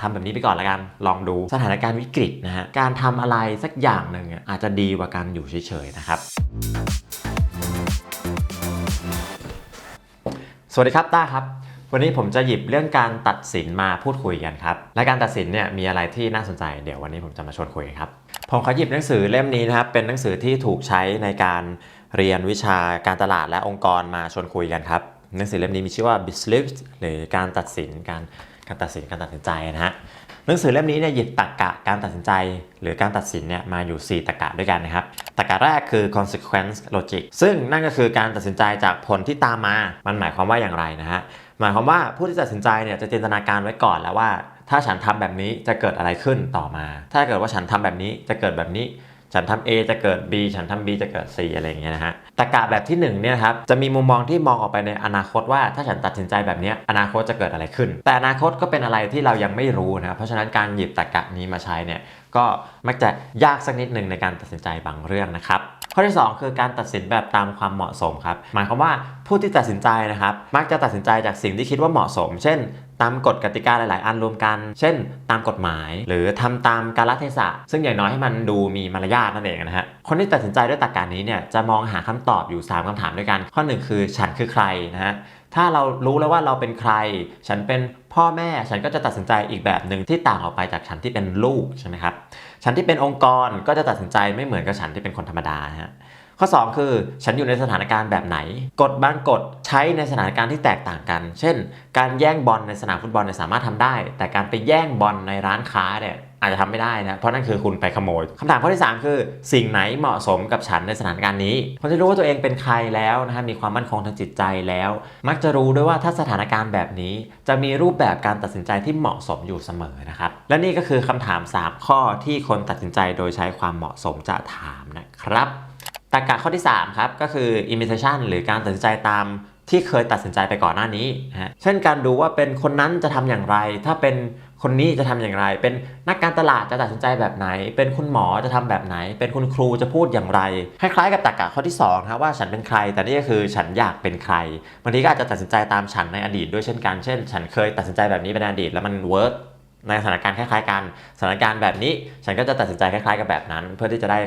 ทำแบบนี้ไปก่อนละกันลองดูสถานการณ์วิกฤตนะฮะการทำอะไรสักอย่างหนึ่งอาจจะดีกว่าการอยู่เฉยๆนะครับสวัสดีครับต้าครับ วันนี้ผมจะหยิบเรื่องการตัดสินมาพูดคุยกันครับ และการตัดสินเนี่ยมีอะไรที่น่าสนใจ เดี๋ยววันนี้ผมจะมาชวนคุยกันครับ ผมขอหยิบหนังสือเล่มนี้นะครับ เป็นหนังสือที่ถูกใช้ในการเรียนวิชาการตลาดและองค์กรมาชวนคุยกันครับ หนังสือเล่มนี้มีชื่อว่า Business หรือการตัดสินการ การตัดสินการตัดสินใจนะฮะหนังสือเล่มนี้เนี่ยหยิบตรรกะการตัดสินใจ หรือการตัดสินเนี่ยมาอยู่ 4ตรรกะด้วยกันนะครับตรรกะแรกคือ consequence logic ซึ่งนั่นก็คือการตัดสินใจจากผลที่ตามมา มันหมายความว่าอย่างไรนะฮะหมายความว่าผู้ที่ตัดสินใจเนี่ยจะจินตนาการไว้ก่อนแล้วว่า ถ้าฉันทำแบบนี้จะเกิดอะไรขึ้นต่อมา ถ้าเกิดว่าฉันทำแบบนี้จะเกิดแบบนี้ ฉันทำ A จะเกิด B ฉันทำ B จะเกิด C อะไรอย่างเงี้ยนะฮะตะกะแบบที่1เนี่ยครับจะมีมุมมองที่มองออกไปในอนาคตว่าถ้าฉันตัดสินใจแบบเนี้ยอนาคตจะเกิดอะไรขึ้น แต่อนาคตก็เป็นอะไรที่เรายังไม่รู้นะครับเพราะฉะนั้นการหยิบตะกะนี้มาใช้เนี่ยก็มักจะยากสักนิดหนึ่งในการตัดสินใจบางเรื่องนะครับ ข้อที่ 2 คือการตัดสินแบบตามความเหมาะสมครับ หมายความว่าผู้ที่ตัดสินใจนะครับ มักจะตัดสินใจจากสิ่งที่คิดว่าเหมาะสม เช่น ตามกฎกติกาหลาย ๆ อันรวมกัน เช่น ตามกฎหมาย หรือทำตามกาลเทศะ ซึ่งอย่างน้อยให้มันดูมีมารยาทนั่นเองนะฮะ คนที่ตัดสินใจด้วยตรรกานี้เนี่ยจะมองหาคำตอบอยู่ 3คำถามด้วยกัน ข้อ 1 คือฉันคือใครนะฮะ ถ้าเรารู้แล้วว่าเราเป็นใคร ฉันเป็นพ่อแม่ฉันก็จะตัดสินใจอีกแบบหนึ่งที่ต่างออกไปจากฉันที่เป็นลูกใช่ไหมครับฉันที่เป็นองค์กรก็จะตัดสินใจไม่เหมือนกับฉันที่เป็นคนธรรมดาฮะข้อ 2 คือฉันอยู่ในสถานการณ์แบบไหน กฎบางกฎใช้ในสถานการณ์ที่แตกต่างกัน เช่น การแย่งบอลในสนามฟุตบอลเนี่ยสามารถทำได้ แต่การไปแย่งบอลในร้านค้าเนี่ย อาจจะทำไม่ได้นะ เพราะนั่นคือคุณไปขโมยคำถามข้อที่ 3 คือ สิ่งไหนเหมาะสมกับฉันในสถานการณ์นี้คนที่รู้ว่าตัวเองเป็นใครแล้วนะฮะมีความมั่นคงทางจิตใจแล้ว มักจะรู้ด้วยว่าถ้าสถานการณ์แบบนี้ จะมีรูปแบบการตัดสินใจที่เหมาะสมอยู่เสมอนะครับ และนี่ก็คือคำถาม 3 ข้อที่คนตัดสินใจโดยใช้ความเหมาะสมจะถามนะครับตรรกะข้อที่ 3 ครับก็คือ imitation หรือการตัดสินใจตามที่เคยตัดสินใจไปก่อนหน้านี้นะฮะเช่นการดูว่าเป็นคนนั้นจะทำอย่างไร ถ้าเป็น คนนี้จะทำอย่างไร เป็นนักการตลาดจะตัดสินใจแบบไหน เป็นคุณหมอจะทำแบบไหน เป็นคุณครูจะพูดอย่างไร คล้ายๆกับตรรกะข้อที่2ครับว่าฉันเป็นใคร แต่นี่ก็คือฉันอยากเป็นใครบางทีก็อาจจะตัดสินใจตามฉันในอดีตด้วยเช่นกัน เช่น ฉันเคยตัดสินใจแบบนี้เป็นอดีตแล้วมันเวิร์ก ในสถานการณ์คล้ายๆกัน สถานการณ์แบบนี้ฉันก็จะตัดสินใจคล้ายๆกับแบบนั้น เพื่อที่จะได้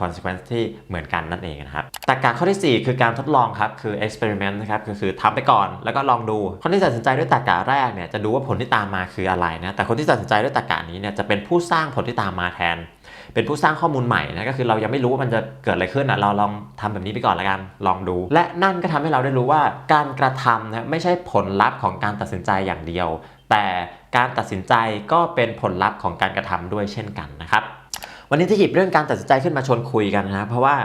consequence ที่เหมือนกันนั่นเองนะครับตรรกะข้อทีสี่4 คือการทดลองครับ คือ experiment นะครับก็คือทำไปก่อนแล้วก็ลองดู คนที่ตัดสินใจด้วยตรรกะแรกเนี่ยจะดูว่าผลที่ตามมาคืออะไรนะ แต่คนที่ตัดสินใจด้วยตรรกะนี้เนี่ยจะเป็นผู้สร้างผลที่ตามมาแทน เป็นผู้สร้างข้อมูลใหม่นะก็คือเรายังไม่รู้ว่ามันจะเกิดอะไรขึ้นอะเราลองทำแบบนี้ไปก่อนละกันลองดู และนั่นก็ทำให้เราได้รู้ว่าการกระทำนะไม่ใช่ผลลัพธ์ของการตัดสินใจอย่างเดียว แต่การตัดสินใจก็เป็นผลลัพธ์ของการกระทำด้วยเช่นกันนะครับ วันนี้ที่หยิบเรื่องการตัดสินใจขึ้นมาชวนคุยกันนะเพราะว่า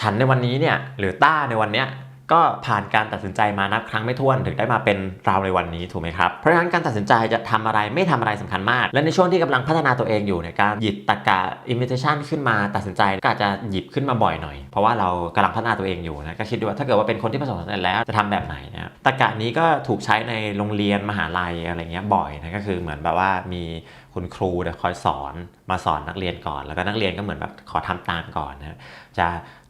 ฉันในวันนี้เนี่ยหรือต้าในวันเนี้ย ก็ผ่านการตัดสินใจมานับครั้งไม่ถ้วนถึงได้มาเป็นเราในวันนี้ถูกไหมครับ เพราะฉะนั้นการตัดสินใจจะทำอะไรไม่ทำอะไรสำคัญมาก และในช่วงที่กำลังพัฒนาตัวเองอยู่ในการหยิบตรรกะ imitation ขึ้นมาตัดสินใจก็อาจจะหยิบขึ้นมาบ่อยหน่อย เพราะว่าเรากำลังพัฒนาตัวเองอยู่นะก็คิดดูว่าถ้าเกิดว่าเป็นคนที่ประสบความสำเร็จแล้วจะทำแบบไหนนะตรรกะนี้ก็ถูกใช้ในโรงเรียนมหาลัยอะไรเงี้ยบ่อยนะก็คือเหมือนแบบว่ามีคุณครูคอยสอนมาสอนนักเรียนก่อน แล้วก็นักเรียนก็เหมือนแบบขอทำตามก่อนนะจะ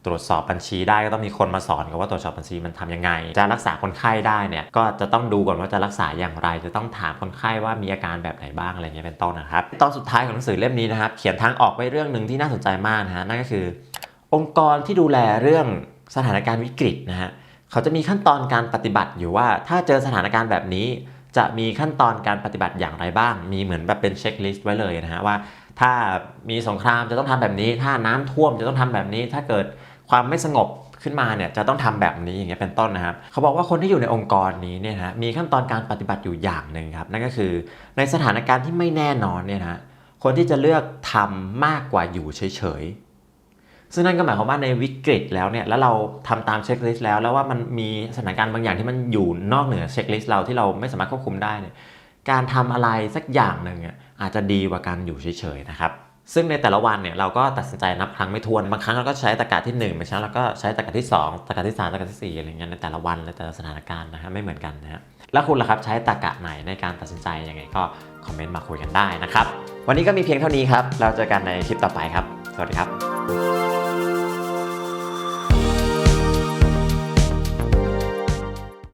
ตรวจสอบบัญชีได้ก็ต้องมีคนมาสอนกันว่าตรวจสอบบัญชีมันทำยังไง จะรักษาคนไข้ได้เนี่ยก็จะต้องดูก่อนว่าจะรักษาอย่างไร จะต้องถามคนไข้ว่ามีอาการแบบไหนบ้างอะไรเงี้ยเป็นต้นนะครับ ตอนสุดท้ายของหนังสือเล่มนี้นะครับเขียนทางออกไว้เรื่องหนึ่งที่น่าสนใจมากนะฮะนั่นก็คือ องค์กรที่ดูแลเรื่องสถานการณ์วิกฤตนะฮะเขาจะมีขั้นตอนการปฏิบัติอยู่ว่า ถ้าเจอสถานการณ์แบบนี้ จะมีขั้นตอนการปฏิบัติอย่างไรบ้าง มีเหมือนแบบเป็นเช็คลิสต์ไว้เลยนะฮะว่า ถ้ามีสงครามจะต้องทำแบบนี้ ถ้าน้ำท่วมจะต้องทำแบบนี้ถ้าเกิด ความไม่สงบขึ้นมาเนี่ยจะต้องทำแบบนี้อย่างเงี้ยเป็นต้นนะครับเขาบอกว่าคนที่อยู่ในองค์กรนี้เนี่ยนะฮะมีขั้นตอนการปฏิบัติอยู่อย่างหนึ่งครับนั่นก็คือในสถานการณ์ที่ไม่แน่นอนเนี่ยนะฮะคนที่จะเลือกทำมากกว่าอยู่เฉยๆซึ่งนั่นก็หมายความว่าในวิกฤตแล้วเนี่ยแล้วเราทำตามเช็คลิสต์แล้วแล้วว่ามันมีสถานการณ์บางอย่างที่มันอยู่นอกเหนือเช็คลิสต์เราที่เราไม่สามารถควบคุมได้เนี่ยการทำอะไรสักอย่างหนึ่งอะอาจจะดีกว่าการอยู่เฉยๆนะครับ ซึ่งในแต่ละวันเนี่ยเราก็ตัดสินใจนับครั้งไม่ทวน บางครั้งเราก็ใช้ตะกาที่1บางครั้งเราก็ใช้ตะกาที่ 2ตะกาที่3ตะกาที่สี่อะไรเงี้ยในแต่ละวันในแต่ละสถานการณ์นะฮะไม่เหมือนกันนะฮะแล้วคุณล่ะครับใช้ตะกะไหนในการตัดสินใจยังไงก็คอมเมนต์มาคุยกันได้นะครับวันนี้ก็มีเพียงเท่านี้ครับเราเจอกันในคลิปต่อไปครับ สวัสดีครับ